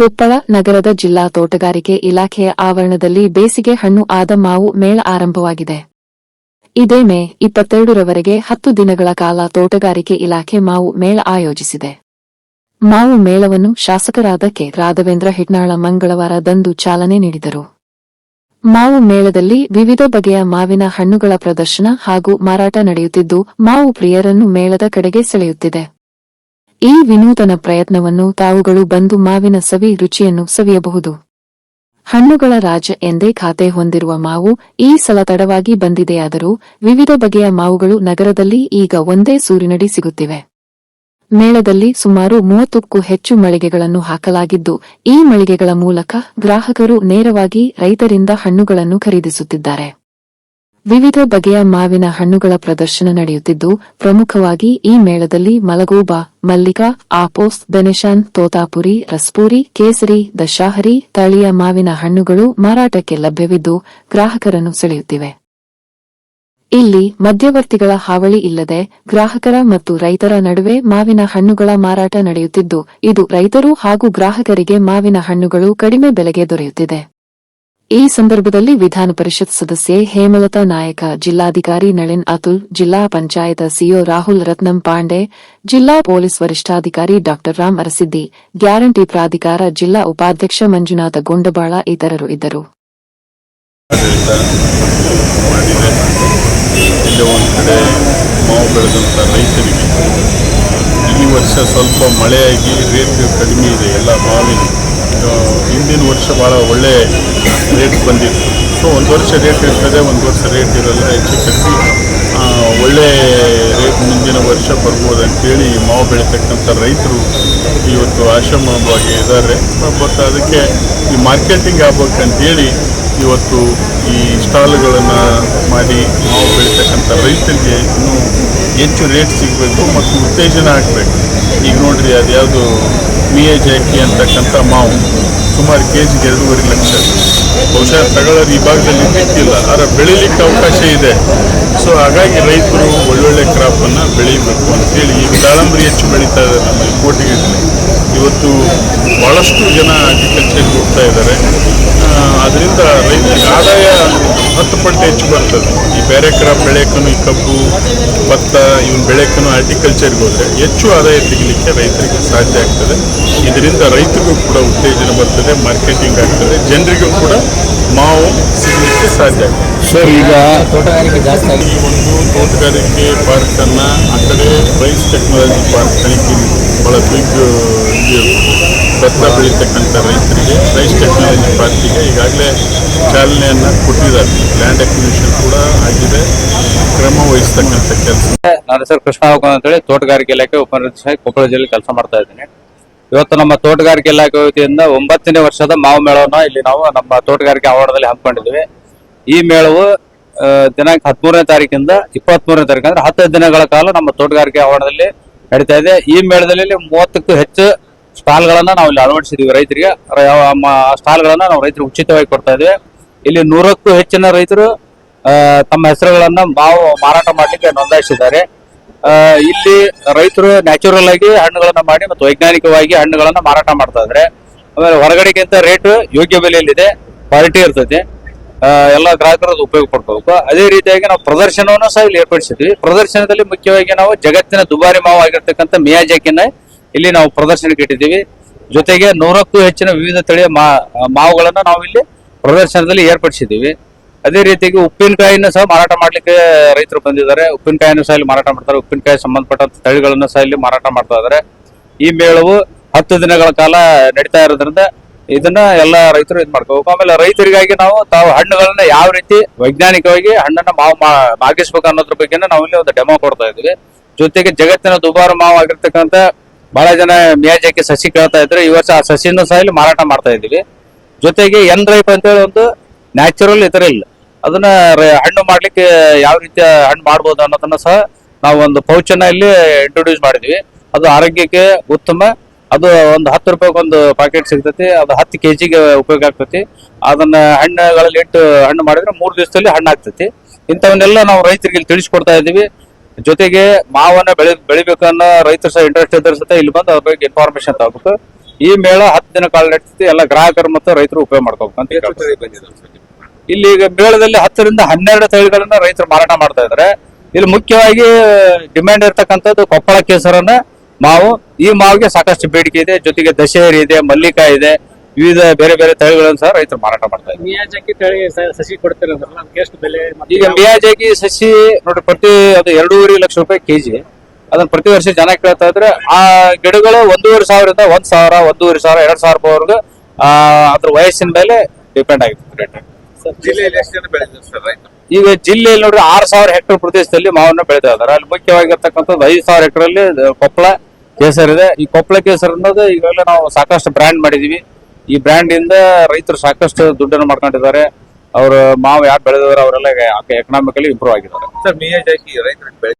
ಕೊಪ್ಪಳ ನಗರದ ಜಿಲ್ಲಾ ತೋಟಗಾರಿಕೆ ಇಲಾಖೆಯ ಆವರಣದಲ್ಲಿ ಬೇಸಿಗೆ ಹಣ್ಣು ಆದ ಮಾವು ಮೇಳ ಆರಂಭವಾಗಿದೆ. ಇದೇ ಮೇ ಇಪ್ಪತ್ತೆರಡರವರೆಗೆ ಹತ್ತು ದಿನಗಳ ಕಾಲ ತೋಟಗಾರಿಕೆ ಇಲಾಖೆ ಮಾವು ಮೇಳ ಆಯೋಜಿಸಿದೆ. ಮಾವು ಮೇಳವನ್ನು ಶಾಸಕರಾದ ಕೆ. ರಾಘವೇಂದ್ರ ಹಿಟ್ನಾಳ ಮಂಗಳವಾರದಂದು ಚಾಲನೆ ನೀಡಿದರು. ಮಾವು ಮೇಳದಲ್ಲಿ ವಿವಿಧ ಬಗೆಯ ಮಾವಿನ ಹಣ್ಣುಗಳ ಪ್ರದರ್ಶನ ಹಾಗೂ ಮಾರಾಟ ನಡೆಯುತ್ತಿದ್ದು, ಮಾವು ಪ್ರಿಯರನ್ನು ಮೇಳದ ಕಡೆಗೆ ಸೆಳೆಯುತ್ತಿದೆ. ಈ ವಿನೂತನ ಪ್ರಯತ್ನವನ್ನು ತಾವುಗಳು ಬಂದು ಮಾವಿನ ಸವಿ ರುಚಿಯನ್ನು ಸವಿಯಬಹುದು. ಹಣ್ಣುಗಳ ರಾಜ ಎಂದೇ ಖಾತೆ ಹೊಂದಿರುವ ಮಾವು ಈ ಸಲ ತಡವಾಗಿ ಬಂದಿದೆಯಾದರೂ ವಿವಿಧ ಬಗೆಯ ಮಾವುಗಳು ನಗರದಲ್ಲಿ ಈಗ ಒಂದೇ ಸೂರಿನಡಿ ಸಿಗುತ್ತಿವೆ. ಮೇಳದಲ್ಲಿ ಸುಮಾರು ಮೂವತ್ತಕ್ಕೂ ಹೆಚ್ಚು ಮಳಿಗೆಗಳನ್ನು ಹಾಕಲಾಗಿದ್ದು, ಈ ಮಳಿಗೆಗಳ ಮೂಲಕ ಗ್ರಾಹಕರು ನೇರವಾಗಿ ರೈತರಿಂದ ಹಣ್ಣುಗಳನ್ನು ಖರೀದಿಸುತ್ತಿದ್ದಾರೆ. ವಿವಿಧ ಬಗೆಯ ಮಾವಿನ ಹಣ್ಣುಗಳ ಪ್ರದರ್ಶನ ನಡೆಯುತ್ತಿದ್ದು, ಪ್ರಮುಖವಾಗಿ ಈ ಮೇಳದಲ್ಲಿ ಮಲಗೂಬ, ಮಲ್ಲಿಕಾ, ಆಪೋಸ್, ಬೆನೆಶಾನ್, ತೋತಾಪುರಿ, ರಸ್ಪೂರಿ, ಕೇಸರಿ, ದಶಾಹರಿ, ತಳಿಯ ಮಾವಿನ ಹಣ್ಣುಗಳು ಮಾರಾಟಕ್ಕೆ ಲಭ್ಯವಿದ್ದು, ಗ್ರಾಹಕರನ್ನು ಸೆಳೆಯುತ್ತಿವೆ. ಇಲ್ಲಿ ಮಧ್ಯವರ್ತಿಗಳ ಹಾವಳಿ ಇಲ್ಲದೆ ಗ್ರಾಹಕರ ಮತ್ತು ರೈತರ ನಡುವೆ ಮಾವಿನ ಹಣ್ಣುಗಳ ಮಾರಾಟ ನಡೆಯುತ್ತಿದ್ದು, ಇದು ರೈತರು ಹಾಗೂ ಗ್ರಾಹಕರಿಗೆ ಮಾವಿನ ಹಣ್ಣುಗಳು ಕಡಿಮೆ ಬೆಲೆಗೆ ದೊರೆಯುತ್ತಿದೆ. ಈ ಸಂದರ್ಭದಲ್ಲಿ ವಿಧಾನ ಪರಿಷತ್ ಸದಸ್ಯೆ ಹೇಮಲತಾ ನಾಯಕ, ಜಿಲ್ಲಾಧಿಕಾರಿ ನಳಿನ್ ಅತುಲ್, ಜಿಲ್ಲಾ ಪಂಚಾಯತ ಸಿಒ ರಾಹುಲ್ ರತ್ನಂ ಪಾಂಡೆ, ಜಿಲ್ಲಾ ಪೊಲೀಸ್ ವರಿಷ್ಠಾಧಿಕಾರಿ ಡಾ ರಾಮ್ ಅರಸಿದ್ದಿ, ಗ್ಯಾರಂಟಿ ಪ್ರಾಧಿಕಾರ ಜಿಲ್ಲಾ ಉಪಾಧ್ಯಕ್ಷ ಮಂಜುನಾಥ ಗೊಂಡಬಾಳ ಇತರರು ಇದ್ದರು. ವರ್ಷ ಸ್ವಲ್ಪ ಮಳೆಯಾಗಿ ರೇಟ್ ಕಡಿಮೆ ಇದೆ, ಎಲ್ಲ ಮಾವಿನ ಹಿಂದಿನ ವರ್ಷ ಭಾಳ ಒಳ್ಳೆ ರೇಟ್ ಬಂದಿತ್ತು. ಸೊ ಒಂದು ವರ್ಷ ರೇಟ್ ಇರ್ತದೆ, ಒಂದು ವರ್ಷ ರೇಟ್ ಇರೋಲ್ಲ, ಹೆಚ್ಚು ಕಡಿಮೆ ಒಳ್ಳೆ ರೇಟ್ ಮುಂದಿನ ವರ್ಷ ಬರ್ಬೋದು ಅಂತೇಳಿ ಮಾವು ಬೆಳೀತಕ್ಕಂಥ ರೈತರು ಇವತ್ತು ಆಶ್ರಮವಾಗಿ ಇದ್ದಾರೆ ಬಟ್ ಅದಕ್ಕೆ ಈ ಮಾರ್ಕೆಟಿಂಗ್ ಆಗ್ಬೇಕಂತೇಳಿ ಇವತ್ತು ಈ ಸ್ಟಾಲ್ಗಳನ್ನು ಮಾಡಿ ನಾವು ಬೆಳೀತಕ್ಕಂಥ ರೈತರಿಗೆ ಇನ್ನೂ ಹೆಚ್ಚು ರೇಟ್ ಸಿಗಬೇಕು ಮತ್ತು ಉತ್ತೇಜನ ಆಗಬೇಕು. ಈಗ ನೋಡಿರಿ ಅದು ಯಾವುದು ಮಿ ಎ ಜಾಕಿ ಅಂತಕ್ಕಂಥ ಮಾವು. ಸುಮಾರು ಕೆ ಜಿಗೆ ಎರಡೂವರೆ ಲಕ್ಷ. ಬಹುಶಃ ತಗೊಳ್ಳೋರು ಈ ಭಾಗದಲ್ಲಿ ಸಿಕ್ಕಿಲ್ಲ ಆದರೆ ಬೆಳೀಲಿಕ್ಕೆ ಅವಕಾಶ ಇದೆ. ಸೊ ಹಾಗಾಗಿ ರೈತರು ಒಳ್ಳೊಳ್ಳೆ ಕ್ರಾಪನ್ನು ಬೆಳೀಬೇಕು ಅಂತೇಳಿ ಈಗ ದಾಳಂಬರಿ ಹೆಚ್ಚು ಬೆಳೀತಾ ಇದೆ ನಮ್ಮಲ್ಲಿ ಕೋಟಿಗೆ ಇವತ್ತು ಭಾಳಷ್ಟು ಜನ ಅಗ್ರಿಕಲ್ಚರ್ಗೆ ಹೋಗ್ತಾ ಇದ್ದಾರೆ. ಅದರಿಂದ ರೈತರಿಗೆ ಆದಾಯ ಪಟ್ಟು ಹೆಚ್ಚು ಬರ್ತದೆ. ಈ ಬೇರೆ ಕ್ರಾಪ್ ಬೆಳೆಯಕ್ಕೂ ಈ ಕಬ್ಬು ಭತ್ತ ಇವನ್ ಬೆಳೆಯಕ್ಕೂ ಹಾರ್ಟಿಕಲ್ಚರ್ಗೆ ಹೋದ್ರೆ ಹೆಚ್ಚು ಆದಾಯ ತೆಗಿಲಿಕ್ಕೆ ರೈತರಿಗೆ ಸಾಧ್ಯ ಆಗ್ತದೆ. ಇದರಿಂದ ರೈತರಿಗೂ ಕೂಡ ಉತ್ತೇಜನ ಬರ್ತದೆ ಮಾರ್ಕೆಟಿಂಗ್ ಆಗ್ತದೆ ಜನರಿಗೂ ಕೂಡ ಮಾವು ಸಿಗಲಿಕ್ಕೆ ಸಾಧ್ಯ ಆಗ್ತದೆ. ಸರ್ ಈಗ ತೋಟಗಾರಿಕೆ ಜಾಸ್ತಿ ಈ ಒಂದು ತೋಟಗಾರಿಕೆ ಪಾರ್ಕನ್ನು ಆ ಕಡೆ ರೈಸ್ ಟೆಕ್ನಾಲಜಿ ಪಾರ್ಕ್ ತನಿಖೆ ಭಾಳ ಬಿಗ್ ಭತ್ತ ಬೆಳೀತಕ್ಕಂಥ ರೈತರಿಗೆ ರೈಸ್ ಟೆಕ್ನಾಲಜಿ ಪಾರ್ಕಿಗೆ ಈಗಾಗಲೇ ಚಾಲನೆಯನ್ನು ಕೊಟ್ಟಿದ್ದಾರೆ. ಲ್ಯಾಂಡ್ ಅಕ್ವಿಸಿಷನ್ ಕೂಡ ಆಗಿದೆ. ಕ್ರಮ ಕೆಲಸ. ನನ್ನ ಹೆಸರು ಕೃಷ್ಣ ಅಂತೇಳಿ ತೋಟಗಾರಿಕೆ ಇಲಾಖೆ ಉಪನಿರ್ದೇಶಕ ಕೊಪ್ಪಳ ಜಿಲ್ಲೆ ಕೆಲಸ ಮಾಡ್ತಾ ಇದ್ದೀನಿ. ಇವತ್ತು ನಮ್ಮ ತೋಟಗಾರಿಕೆ ಇಲಾಖೆ ವತಿಯಿಂದ ಒಂಬತ್ತನೇ ವರ್ಷದ ಮಾವು ಮೇಳವನ್ನು ಇಲ್ಲಿ ನಾವು ನಮ್ಮ ತೋಟಗಾರಿಕೆ ಆವರಣದಲ್ಲಿ ಹಮ್ಮಿಕೊಂಡಿದ್ವಿ ಈ ಮೇಳವು ದಿನಾಂಕ ಹದಿಮೂರನೇ ತಾರೀಕಿಂದ ಇಪ್ಪತ್ಮೂರನೇ ತಾರೀಕು ಅಂದ್ರೆ ಹತ್ತು ದಿನಗಳ ಕಾಲ ನಮ್ಮ ತೋಟಗಾರಿಕೆ ಆವರಣದಲ್ಲಿ ನಡೀತಾ ಇದೆ. ಈ ಮೇಳದಲ್ಲಿ ಮೂವತ್ತಕ್ಕೂ ಹೆಚ್ಚು ಸ್ಟಾಲ್ಗಳನ್ನ ನಾವು ಇಲ್ಲಿ ಅಳವಡಿಸಿದೀವಿ ರೈತರಿಗೆ ಆ ಸ್ಟಾಲ್ಗಳನ್ನ ನಾವು ರೈತರಿಗೆ ಉಚಿತವಾಗಿ ಕೊಡ್ತಾ ಇದ್ದೀವಿ. ಇಲ್ಲಿ ನೂರಕ್ಕೂ ಹೆಚ್ಚಿನ ರೈತರು ತಮ್ಮ ಹೆಸರುಗಳನ್ನ ಮಾವು ಮಾರಾಟ ಮಾಡಲಿಕ್ಕೆ ನೋಂದಾಯಿಸಿದ್ದಾರೆ. ಇಲ್ಲಿ ರೈತರು ನ್ಯಾಚುರಲ್ ಆಗಿ ಹಣ್ಣುಗಳನ್ನ ಮಾಡಿ ಮತ್ತು ವೈಜ್ಞಾನಿಕವಾಗಿ ಹಣ್ಣುಗಳನ್ನ ಮಾರಾಟ ಮಾಡ್ತಾ ಇದ್ದಾರೆ. ಆಮೇಲೆ ಹೊರಗಡೆಗಿಂತ ರೇಟ್ ಯೋಗ್ಯ ಬೆಲೆಯಲ್ಲಿದೆ, ಕ್ವಾಲಿಟಿ ಇರ್ತೈತಿ ಎಲ್ಲ ಗ್ರಾಹಕರು ಉಪಯೋಗ ಪಡ್ಕೋಬೇಕು. ಅದೇ ರೀತಿಯಾಗಿ ನಾವು ಪ್ರದರ್ಶನವನ್ನು ಸಹ ಇಲ್ಲಿ ಏರ್ಪಡಿಸಿದ್ವಿ ಪ್ರದರ್ಶನದಲ್ಲಿ ಮುಖ್ಯವಾಗಿ ನಾವು ಜಗತ್ತಿನ ದುಬಾರಿ ಮಾವು ಆಗಿರ್ತಕ್ಕಂಥ ಮಿಯಾಜಾಕಿನ ಇಲ್ಲಿ ನಾವು ಪ್ರದರ್ಶನಕ್ಕೆ ಇಟ್ಟಿದ್ದೀವಿ. ಜೊತೆಗೆ ನೂರಕ್ಕೂ ಹೆಚ್ಚಿನ ವಿವಿಧ ತಳಿಯ ಮಾವುಗಳನ್ನ ನಾವು ಇಲ್ಲಿ ಪ್ರದರ್ಶನದಲ್ಲಿ ಏರ್ಪಡಿಸಿದ್ದೀವಿ. ಅದೇ ರೀತಿಯಾಗಿ ಉಪ್ಪಿನಕಾಯಿನ ಸಹ ಮಾರಾಟ ಮಾಡ್ಲಿಕ್ಕೆ ರೈತರು ಬಂದಿದ್ದಾರೆ. ಉಪ್ಪಿನಕಾಯಿನೂ ಸಹ ಇಲ್ಲಿ ಮಾರಾಟ ಮಾಡ್ತಾರೆ. ಉಪ್ಪಿನಕಾಯಿ ಸಂಬಂಧಪಟ್ಟಂತ ತಳಿಗಳನ್ನು ಸಹ ಇಲ್ಲಿ ಮಾರಾಟ ಮಾಡ್ತಾ ಇದ್ದಾರೆ. ಈ ಮೇಳವು ಹತ್ತು ದಿನಗಳ ಕಾಲ ನಡೀತಾ ಇರೋದ್ರಿಂದ ಇದನ್ನ ಎಲ್ಲ ರೈತರು ಇದು ಮಾಡ್ಕೋಬೇಕು. ಆಮೇಲೆ ರೈತರಿಗಾಗಿ ನಾವು ತಾವು ಹಣ್ಣುಗಳನ್ನ ಯಾವ ರೀತಿ ವೈಜ್ಞಾನಿಕವಾಗಿ ಹಣ್ಣನ್ನ ಮಾವು ಮಾಗಿಸ್ಬೇಕು ಅನ್ನೋದ್ರ ಬಗ್ಗೆ ನಾವು ಇಲ್ಲಿ ಒಂದು ಡೆಮೋ ಕೊಡ್ತಾ ಇದ್ವಿ ಜೊತೆಗೆ ಜಗತ್ತಿನ ದುಬಾರು ಮಾವು ಆಗಿರ್ತಕ್ಕಂಥ ಬಹಳ ಜನ ಮ್ಯಾಜಕ್ಕೆ ಸಸಿ ಕೇಳ್ತಾ ಇದ್ರೆ ಈ ವರ್ಷ ಆ ಸಸಿನೂ ಸಹ ಇಲ್ಲಿ ಮಾರಾಟ ಮಾಡ್ತಾ ಇದ್ದೀವಿ. ಜೊತೆಗೆ ಎನ್ ರೈಪ್ ಅಂತೇಳಿ ಒಂದು ನ್ಯಾಚುರಲ್ ಇತರ ಇಲ್ಲ. ಅದನ್ನ ಹಣ್ಣು ಮಾಡ್ಲಿಕ್ಕೆ ಯಾವ ರೀತಿಯ ಹಣ್ಣು ಮಾಡ್ಬೋದು ಅನ್ನೋದನ್ನ ಸಹ ನಾವು ಒಂದು ಪೌಚನ್ನ ಇಲ್ಲಿ ಇಂಟ್ರೊಡ್ಯೂಸ್ ಮಾಡಿದ್ವಿ. ಅದು ಆರೋಗ್ಯಕ್ಕೆ ಉತ್ತಮ. ಅದು ಒಂದು ಹತ್ತು ರೂಪಾಯಿಗೆ ಒಂದು ಪ್ಯಾಕೆಟ್ ಸಿಗ್ತೈತಿ. ಅದು ಹತ್ತು ಕೆ ಜಿಗೆ ಉಪಯೋಗ ಆಗ್ತೈತಿ. ಅದನ್ನ ಹಣ್ಣುಗಳಲ್ಲಿ ಇಟ್ಟು ಹಣ್ಣು ಮಾಡಿದ್ರೆ ಮೂರು ದಿವಸದಲ್ಲಿ ಹಣ್ಣು ಆಗ್ತೈತಿ. ಇಂಥವನ್ನೆಲ್ಲ ನಾವು ರೈತರಿಗೆ ತಿಳಿಸ್ಕೊಡ್ತಾ ಇದ್ದೀವಿ. ಜೊತೆಗೆ ಮಾವನ್ನ ಬೆಳಿ, ಬೆಳಿಬೇಕನ್ನೋ ರೈತರು ಸಹ ಇಂಟ್ರೆಸ್ಟ್ ಇದ್ರೆ ಸಹ ಇಲ್ಲಿ ಬಂದು ಅದ್ರ ಬಗ್ಗೆ ಇನ್ಫಾರ್ಮೇಶನ್ ತಗೋಬೇಕು. ಈ ಮೇಳ ಹತ್ತು ದಿನ ಕಾಲ ನಡೆಸಿ ಎಲ್ಲ ಗ್ರಾಹಕರು ಮತ್ತು ರೈತರು ಉಪಯೋಗ ಮಾಡ್ಕೋಬೇಕಂತ. ಇಲ್ಲಿ ಈಗ ಮೇಳದಲ್ಲಿ ಹತ್ತರಿಂದ ಹನ್ನೆರಡು ತಳಿಗಳನ್ನ ರೈತರು ಮಾರಾಟ ಮಾಡ್ತಾ ಇದ್ದಾರೆ. ಇಲ್ಲಿ ಮುಖ್ಯವಾಗಿ ಡಿಮ್ಯಾಂಡ್ ಇರ್ತಕ್ಕಂಥದ್ದು ಕೊಪ್ಪಳ ಕೇಸರನ್ನ ಮಾವು. ಈ ಮಾವಿಗೆ ಸಾಕಷ್ಟು ಬೇಡಿಕೆ ಇದೆ. ಜೊತೆಗೆ ದಶೇರಿ ಇದೆ ಮಲ್ಲಿಕಾಯಿ ಇದೆ. ವಿವಿಧ ಬೇರೆ ಬೇರೆ ತಳಿಗಳನ್ನು ಸಹ ರೈತರು ಮಾರಾಟ ಮಾಡ್ತಾ ಇದ್ದಾರೆ. ಮಿಯಾಜಾಕಿ ತಳಿ ಸಸಿ ಕೊಡ್ತೀರಂದ್ರಲ್ಲ ಅದಕ್ಕೆ ಎಷ್ಟು ಬೆಲೆ? ಮತ್ತೆ ಈಗ ಮಿಯಾಜಾಗಿ ಸಸಿ ನೋಡಿ ಪ್ರತಿ ಅದು ಎರಡೂವರೆ ಲಕ್ಷ ರೂಪಾಯಿ ಕೆಜಿ. ಅದನ್ನ ಪ್ರತಿ ವರ್ಷ ಜನ ಕೇಳ್ತಾ ಇದ್ರೆ ಆ ಗಿಡಗಳು ಒಂದೂವರೆ ಸಾವಿರದಿಂದ ಒಂದ್ ಸಾವಿರ ಒಂದೂವರೆ ಸಾವಿರ ಎರಡ್ ಸಾವಿರ ರೂಪಾಯಿವರೆಗೂ ಆ ಅದ್ರ ವಯಸ್ಸಿನ ಮೇಲೆ ಡಿಪೆಂಡ್ ಆಗಿರ್ತದೆ ರೇಟ್ ಈಗ ಜಿಲ್ಲೆಯಲ್ಲಿ ನೋಡ್ರಿ ಆರು ಸಾವಿರ ಹೆಕ್ಟರ್ ಪ್ರದೇಶದಲ್ಲಿ ಮಾವನ್ನ ಬೆಳೀತಾ ಇದಾರೆ ಅಲ್ಲಿ ಮುಖ್ಯವಾಗಿರ್ತಕ್ಕಂಥದ್ದು ಐದು ಸಾವಿರ ಹೆಕ್ಟರ್ ಅಲ್ಲಿ ಕೊಪ್ಪಳ ಕೇಸರ್ ಇದೆ. ಈ ಕೊಪ್ಪಳ ಕೇಸರ್ ಅನ್ನೋದು ಈಗಾಗಲೇ ನಾವು ಸಾಕಷ್ಟು ಬ್ರ್ಯಾಂಡ್ ಮಾಡಿದೀವಿ. ಈ ಬ್ರ್ಯಾಂಡ್ ಇಂದ ರೈತರು ಸಾಕಷ್ಟು ದುಡ್ಡನ್ನು ಮಾಡ್ಕೊಂಡಿದ್ದಾರೆ. ಅವರು ಮಾವು ಯಾರು ಬೆಳೆದಿದ್ದಾರೆ ಅವರೆಲ್ಲ ಎಕನಾಮಿಕಲಿ ಇಂಪ್ರೂವ್ ಆಗಿದ್ದಾರೆ.